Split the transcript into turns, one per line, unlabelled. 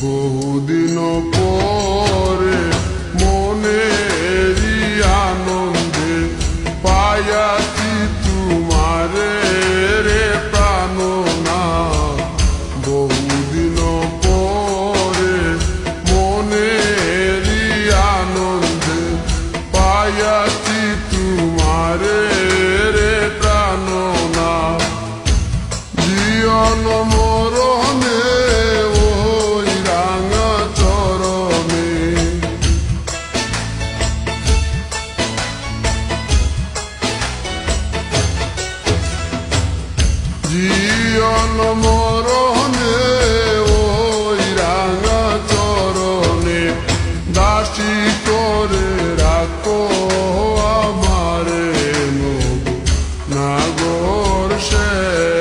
বহুদিন পরে মনে আনন্দে পায়াছি তোমার রে প্রাণনা। বহুদিন পরে মনে আনন্দে পায়াছি তোমার রে প্রাণনা। জীবন জীবন মরণে ওই রাঙা চরণে দাসী করে রাখো আমারে নাগর শেষ